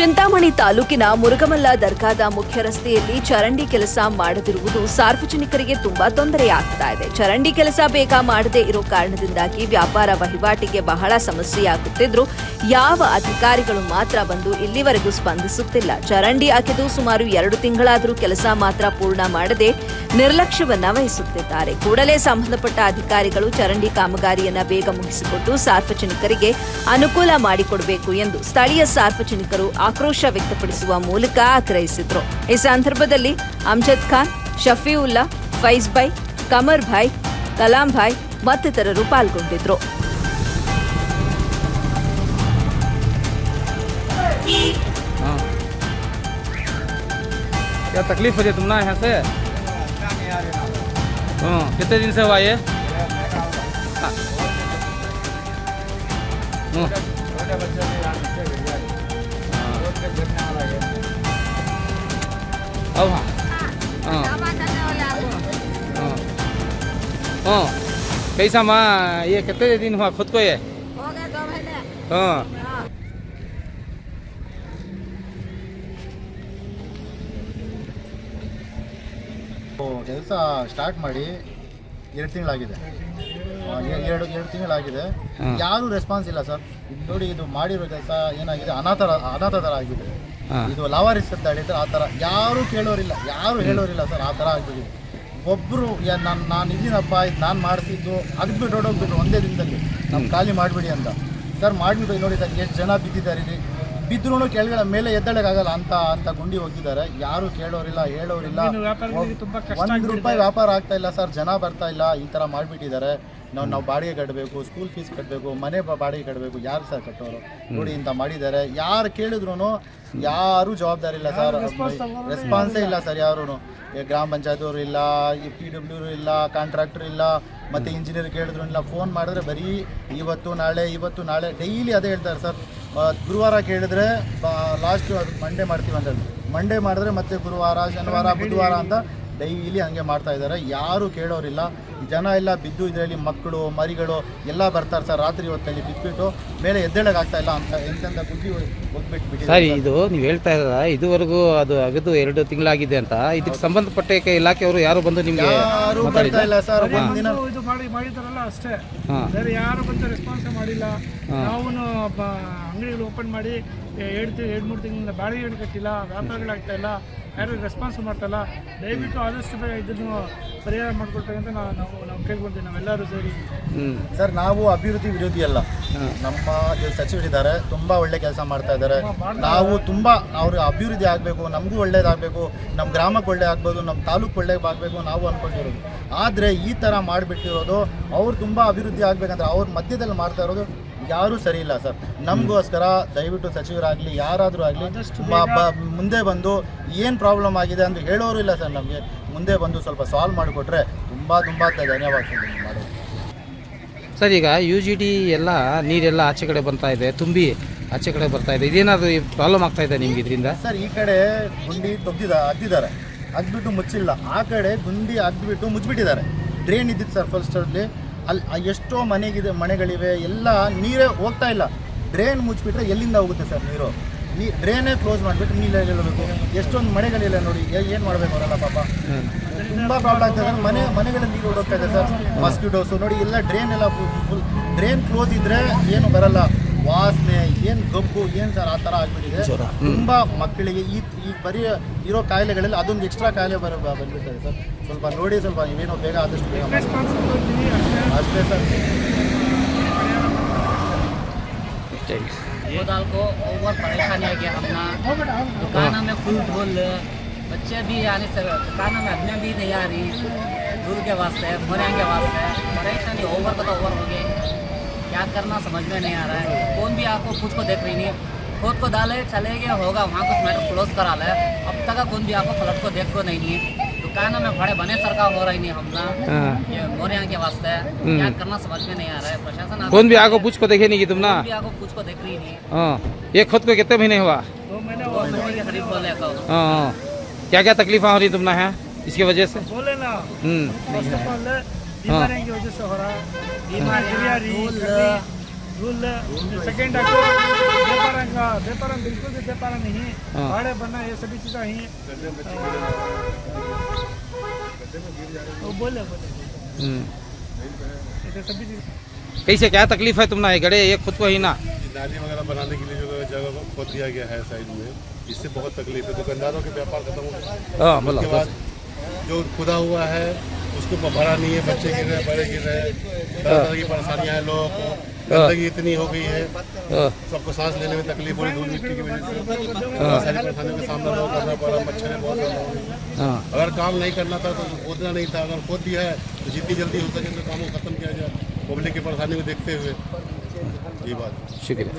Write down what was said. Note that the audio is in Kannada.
ಚಿಂತಾಮಣಿ ತಾಲೂಕಿನ ಮುರುಗಮಲ್ಲ ದರ್ಗಾದ ಮುಖ್ಯ ರಸ್ತೆಯಲ್ಲಿ ಚರಂಡಿ ಕೆಲಸ ಮಾಡದಿರುವುದು ಸಾರ್ವಜನಿಕರಿಗೆ ತುಂಬಾ ತೊಂದರೆಯಾಗ್ತಾ ಇದೆ. ಚರಂಡಿ ಕೆಲಸ ಬೇಗ ಮಾಡದೇ ಇರೋ ಕಾರಣದಿಂದಾಗಿ ವ್ಯಾಪಾರ ವಹಿವಾಟಿಗೆ ಬಹಳ ಸಮಸ್ಯೆಯಾಗುತ್ತಿದ್ರು ಯಾವ ಅಧಿಕಾರಿಗಳು ಮಾತ್ರ ಬಂದು ಇಲ್ಲಿವರೆಗೂ ಸ್ಪಂದಿಸುತ್ತಿಲ್ಲ. ಚರಂಡಿ ಹಾಕಿದು ಸುಮಾರು ಎರಡು ತಿಂಗಳಾದರೂ ಕೆಲಸ ಮಾತ್ರ ಪೂರ್ಣ ಮಾಡದೆ ನಿರ್ಲಕ್ಷ್ಯವನ್ನ ವಹಿಸುತ್ತಿದ್ದಾರೆ. ಕೂಡಲೇ ಸಂಬಂಧಪಟ್ಟ ಅಧಿಕಾರಿಗಳು ಚರಂಡಿ ಕಾಮಗಾರಿಯನ್ನ ಬೇಗ ಮುಗಿಸಿಕೊಟ್ಟು ಸಾರ್ವಜನಿಕರಿಗೆ ಅನುಕೂಲ ಮಾಡಿಕೊಡಬೇಕು ಎಂದು ಸ್ಥಳೀಯ ಸಾರ್ವಜನಿಕರು ಆಕ್ರೋಶ ವ್ಯಕ್ತಪಡಿಸುವ ಮೂಲಕ ಆಗ್ರಹಿಸಿದ್ರು ಈ ಸಂದರ್ಭದಲ್ಲಿ ಅಮ್ಜದ್ ಖಾನ್ ಶಫೀವುಲ್ಲಾ ಫೈಜ್ ಬೈ ಕಮರ್ ಭಾಯ್ ಕಲಾಂ ಭಾಯ್ ಮತ್ತಿತರರು ಪಾಲ್ಗೊಂಡಿದ್ರು हाँ क्या तकलीफ हो रही है तुम ना यहाँ से हाँ कितने दिन से हुआ ये हाँ। हाँ। अब हाँ हाँ हाँ हाँ कैसा माँ ये कितने दिन हुआ खुद को ये हो गए दो महीने हाँ हाँ ಕೆಲಸ ಸ್ಟಾರ್ಟ್ ಮಾಡಿ ಎರಡು ತಿಂಗಳಾಗಿದೆ ಆ, ಎ- ಎರಡು ಎರಡು ತಿಂಗಳಾಗಿದೆ. ಯಾರು ರೆಸ್ಪಾನ್ಸ್ ಇಲ್ಲ ಸರ್ ಇದು ನೋಡಿ ಇದು ಮಾಡಿರೋ ಕೆಲಸ ಏನಾಗಿದೆ? ಅನಾಥ ಅನಾಥ ಥರ ಆಗಿದೆ ಇದು ಲವಾರಿಸ್ ಅಂತ ಹೇಳಿದ್ರೆ ಆ ಥರ ಯಾರು ಕೇಳೋರಿಲ್ಲ ಯಾರು ಹೇಳೋರಿಲ್ಲ ಸರ್ ಆ ಥರ ಆಗ್ಬಿಟ್ಟಿದೆ. ಒಬ್ಬರು ನಾನು ನಾನು ಇದ್ದೀನಪ್ಪ ಇದು ನಾನು ಮಾಡಿಸಿದ್ದು ಅದ್ಬಿಟ್ಟು ಹೊಡೋಗ್ಬಿಟ್ರು ಒಂದೇ ದಿನದಲ್ಲಿ. ನಮ್ಮ ಖಾಲಿ ಮಾಡಿಬಿಡಿ ಅಂತ. ಸರ್ ಮಾಡಿಬಿಟ್ಟು ನೋಡಿ ಸರ್ ಎಷ್ಟು ಜನ ಬಿದ್ದಿದ್ದಾರೆ ಇಲ್ಲಿ? ಬಿದ್ರೂ ಕೆಳಗಡೆ ಮೇಲೆ ಎದ್ದಳಕ್ಕಾಗಲ್ಲ ಅಂತ ಅಂತ ಗುಂಡಿ ಹೋಗಿದ್ದಾರೆ. ಯಾರು ಕೇಳೋರಿಲ್ಲ ಹೇಳೋರಿಲ್ಲ. ಒಂದು ರೂಪಾಯಿ ವ್ಯಾಪಾರ ಆಗ್ತಾ ಇಲ್ಲ ಸರ್. ಜನ ಬರ್ತಾ ಇಲ್ಲ ಈ ಥರ ಮಾಡಿಬಿಟ್ಟಿದ್ದಾರೆ. ನಾವು ನಾವು ಬಾಡಿಗೆ ಕಟ್ಟಬೇಕು ಸ್ಕೂಲ್ ಫೀಸ್ ಕಟ್ಟಬೇಕು ಮನೆ ಬ- ಬಾಡಿಗೆ ಕಟ್ಟಬೇಕು ಯಾರು ಸರ್ ಕಟ್ಟೋರು? ನೋಡಿ ಅಂತ ಮಾಡಿದ್ದಾರೆ. ಯಾರು ಕೇಳಿದ್ರು ಯಾರು ಜವಾಬ್ದಾರಿ ಇಲ್ಲ ಸರ್. ರೆಸ್ಪಾನ್ಸೇ ಇಲ್ಲ. ಸರ್ ಯಾರು ಗ್ರಾಮ ಪಂಚಾಯತ್ ಅವರು ಇಲ್ಲ ಪಿ ಡಬ್ಲ್ಯೂ ಇಲ್ಲ ಕಾಂಟ್ರಾಕ್ಟರ್ ಇಲ್ಲ ಮತ್ತೆ ಇಂಜಿನಿಯರ್ ಕೇಳಿದ್ರು ಇಲ್ಲ ಫೋನ್ ಮಾಡಿದ್ರೆ ಬರೀ ಇವತ್ತು ನಾಳೆ ಇವತ್ತು ನಾಳೆ ಡೈಲಿ ಅದೇ ಹೇಳ್ತಾರೆ ಸರ್. ಗುರುವಾರ ಕೇಳಿದ್ರೆ ಲಾಸ್ಟ್ ಮಂಡೇ ಮಾಡ್ತೀವಿ ಅಂತ ಮಂಡೇ ಮಾಡಿದ್ರೆ ಮತ್ತೆ ಗುರುವಾರ ಶನಿವಾರ ಬುಧವಾರ ಅಂತ ಡೈಲಿ ಹಂಗೆ ಮಾಡ್ತಾ ಇದ್ದಾರೆ. ಯಾರು ಕೇಳೋರಿಲ್ಲ. ಜನ ಎಲ್ಲ ಬಿದ್ದು ಇದರಲ್ಲಿ ಮಕ್ಕಳು ಮರಿಗಳು ಎಲ್ಲ ಬರ್ತಾರೆ ಸರ್. ರಾತ್ರಿ ಹೊತ್ತಲ್ಲಿ ಬಿದ್ದುಬಿಟ್ಟು ಮೇಲೆ ಎದ್ದೇಳಕ್ ಆಗ್ತಾ ಇಲ್ಲ ಅಂತ ಎಂತೆಂತ ಗುಡ್ಡಿ ಹೋಗ್ಬಿಟ್ಟು ಸರ್ ಇದು ನೀವು ಹೇಳ್ತಾ ಇದ್ದೀರ ಇದುವರೆಗೂ ಅದು ಅಗದು ಎರಡು ತಿಂಗಳಾಗಿದೆ ಅಂತ. ಇದಕ್ಕೆ ಸಂಬಂಧಪಟ್ಟ ಇಲಾಖೆಯವರು ಯಾರು ಬಂದು ನಿಮಗೆ ಯಾರು ಬರ್ತಾ ಇಲ್ಲ ಸರ್. ಒಂದಿನ ಇದು ಇದು ಮಾಡಿ ಮಾಡಿದಾರಲ್ಲ ಅಷ್ಟೇ. ಬೇರೆ ಯಾರು ಬಂದು ರೆಸ್ಪಾನ್ಸ್ ಮಾಡಿಲ್ಲ. ನಾವು ಅಂಗಡಿಗಳು ಓಪನ್ ಮಾಡಿ ಎರಡು ಎರಡು ಮೂರು ತಿಂಗಳಿಂದ ಬಾಡಿಗೆ ಕಟ್ಟಿಲ್ಲ ವ್ಯಾಪಾರಗಳಾಗ್ತಾ ಇಲ್ಲ. ಯಾರು ರೆಸ್ಪಾನ್ಸ್ ಮಾಡ್ತಲ್ಲ? ದಯವಿಟ್ಟು ಆದಷ್ಟು ಬೇಗ ಇದನ್ನು ಪರಿಹಾರ ಮಾಡಿಕೊಡ್ತಾರೆ ಅಂತ ನಾವು ನಾವು ನಾವು ಕೇಳ್ಕೊಳ್ತೀವಿ ನಾವೆಲ್ಲರೂ ಸೇರಿ. ಹ್ಞೂ ಸರ್ ನಾವು ಅಭಿವೃದ್ಧಿ ವಿರೋಧಿ ಅಲ್ಲ. ನಮ್ಮ ಸಚಿವರು ಸಚಿವರಿದ್ದಾರೆ ತುಂಬ ಒಳ್ಳೆ ಕೆಲಸ ಮಾಡ್ತಾ ಇದ್ದಾರೆ. ನಾವು ತುಂಬ ಅವ್ರ ಅಭಿವೃದ್ಧಿ ಆಗಬೇಕು ನಮಗೂ ಒಳ್ಳೇದಾಗಬೇಕು ನಮ್ಮ ಗ್ರಾಮಕ್ಕೆ ಒಳ್ಳೆ ಆಗ್ಬೋದು ನಮ್ಮ ತಾಲೂಕು ಒಳ್ಳೆ ಆಗಬೇಕು ನಾವು ಅನ್ಕೊಂಡಿರೋದು. ಆದರೆ ಈ ಥರ ಮಾಡಿಬಿಟ್ಟಿರೋದು ಅವ್ರು ತುಂಬ ಅಭಿವೃದ್ಧಿ ಆಗಬೇಕಂದ್ರೆ ಅವ್ರ ಮಧ್ಯದಲ್ಲಿ ಮಾಡ್ತಾ ಇರೋದು ಯಾರೂ ಸರಿ ಇಲ್ಲ ಸರ್. ನಮಗೋಸ್ಕರ ದಯವಿಟ್ಟು ಸಚಿವರಾಗಲಿ ಯಾರಾದರೂ ಆಗಲಿ ಮುಂದೆ ಬಂದು ಏನು ಪ್ರಾಬ್ಲಮ್ ಆಗಿದೆ ಅಂತ ಹೇಳೋರು ಇಲ್ಲ ಸರ್ ನಮಗೆ. ಮುಂದೆ ಬಂದು ಸ್ವಲ್ಪ ಸಾಲ್ವ್ ಮಾಡಿಕೊಟ್ರೆ ತುಂಬ ತುಂಬ ಧನ್ಯವಾದ ಮಾಡೋದು ಸರ್ ಈಗ ಯು ಜಿ ಡಿ ಎಲ್ಲ ನೀರೆಲ್ಲ ಆಚೆ ಕಡೆ ಬರ್ತಾ ಇದೆ ತುಂಬಿ ಆಚೆ ಕಡೆ ಬರ್ತಾ ಇದೆ. ಇದೇನಾದರೂ ಪ್ರಾಬ್ಲಮ್ ಆಗ್ತಾ ಇದೆ ನಿಮ್ಗೆ ಇದರಿಂದ? ಸರ್ ಈ ಕಡೆ ಗುಂಡಿ ತೆಗ್ದಿದ ಅದ್ದಿದ್ದಾರೆ ಅದ್ಬಿಟ್ಟು ಮುಚ್ಚಿಲ್ಲ. ಆ ಕಡೆ ಗುಂಡಿ ಅದ್ಬಿಟ್ಟು ಮುಚ್ಚಿಬಿಟ್ಟಿದ್ದಾರೆ ಡ್ರೈನ್ ಇದ್ದಿತ್ತು ಸರ್ ಫಸ್ಟ್ ಅಲ್ಲಿ ಎಷ್ಟೋ ಮನೆಗಿದೆ, ಮನೆಗಳಿವೆ, ಎಲ್ಲ ನೀರೇ ಹೋಗ್ತಾ ಇಲ್ಲ. ಡ್ರೈನ್ ಮುಚ್ಚಿಬಿಟ್ರೆ ಎಲ್ಲಿಂದ ಹೋಗುತ್ತೆ ಸರ್ ನೀರು? ನೀ ಡ್ರೈನೇ ಕ್ಲೋಸ್ ಮಾಡಿಬಿಟ್ಟು ನೀರಲ್ಲಿ ಹೇಳಬೇಕು ಎಷ್ಟೊಂದು ಮನೆಗಳಿಲ್ಲ ನೋಡಿ ಏನು ಮಾಡಬೇಕು ಅವರಲ್ಲ ಪಾಪ? ತುಂಬ ಪ್ರಾಬ್ಲಮ್ ಆಗ್ತದೆ ಮನೆ ಮನೆಗಳಲ್ಲಿ ನೀರು ಹೋಗ್ತಾ ಇದೆ ಸರ್. ಮಸ್ಕಿಟೋಸು ನೋಡಿ, ಎಲ್ಲ ಡ್ರೈನ್ ಎಲ್ಲ ಡ್ರೈನ್ ಕ್ಲೋಸ್ ಇದ್ದರೆ ಏನು ಬರಲ್ಲ. ವಾಸನೆ ಏನು ಗಬ್ಬು ಏನು ಸರ್ ಆ ಥರ ಆಗ್ಬಿಟ್ಟಿದೆ ತುಂಬ ಮಕ್ಕಳಿಗೆ ಈ ಈ ಬರೀ ಇರೋ ಕಾಯಿಲೆಗಳಲ್ಲಿ ಅದೊಂದು ಎಕ್ಸ್ಟ್ರಾ ಕಾಯಿಲೆ ಬರ ಬಂದ್ಬಿಡ್ತದೆ ಸರ್ ಸ್ವಲ್ಪ ನೋಡಿ ಸ್ವಲ್ಪ ನೀವೇನೋ ಬೇಗ ಆದಷ್ಟು ಬೇಗ ಮಾಡಿ. ರೆಸ್ಪಾನ್ಸ್ ಕೊಡ್ತೀವಿ ಅಷ್ಟೇ ಅಷ್ಟೇ ಸರ್ वो दाल को ओवर परेशानी आ गया अपना दुकान में फुल ढोल बच्चे भी आने से दुकान में अदने भी नहीं आ रही दूर के वास्ते मोरिया के वास्ते परेशानी ओवर का तो ओवर हो गई क्या करना समझ में नहीं आ रहा है। कौन भी आपको खुद को देख रही नहीं है। खुद को डाले चले गए होगा वहाँ कुछ मैटर क्लोज करा ले। अब तक कौन भी आपको फ्लड को देख को नहीं है। दुकान में बड़े बने सरकार हो रही नहीं हमला। हाँ। ये मोरिया के वास्ते क्या करना समझ में नहीं आ रहा है। प्रशासन कौन भी आगो पूछ को देखे नहीं तुम ना। आपको कुछ को देख रही नहीं हाँ। ये खुद को कितने महीने हुआ? दो महीने के करीब बोले तो क्या क्या तकलीफें हो रही तुम ना है? इसकी वजह से? बोले ना। फ़र्स्ट ऑफ़ ऑल बीमारियों की वजह से हो रहा है। बीमारियाँ गिरियारी, धूल। गर्मी, रूल सेकेंड व्यापार का व्यापार बिल्कुल भी व्यापार नहीं। भाड़े बनना ये सभी चीज़ें ही। वो बोले बोले। ये सभी चीज़। कैसे क्या तकलीफ़ है तुमने? गड़े ये खुद को ही ना। नाली वगैरह बनाने के लिए जो जगह खोद दिया गया है साइड में इससे बहुत तकलीफ़ है। दुकानदारों के व्यापार खत्म हो गया हाँ उसके बाद जो खुदा हुआ है उसको भरा नहीं है बच्चे गिर रहे हैं बड़े गिर रहे तरह तरह की परेशानियाँ हैं लोगों को। गंदगी इतनी हो गई है हाँ, सबको सांस लेने में तकलीफ़ हो रही धूल मिट्टी की वजह से। सारी परेशानियों का सामना लोगों करना पड़ रहा मच्छर बहुत हो। हाँ। अगर काम नहीं करना था तो खोदना नहीं था। अगर खोद दिया है तो जितनी जल्दी हो सके तो काम को खत्म किया जाए पब्लिक की परेशानी को देखते हुए। ये बात। शुक्रिया।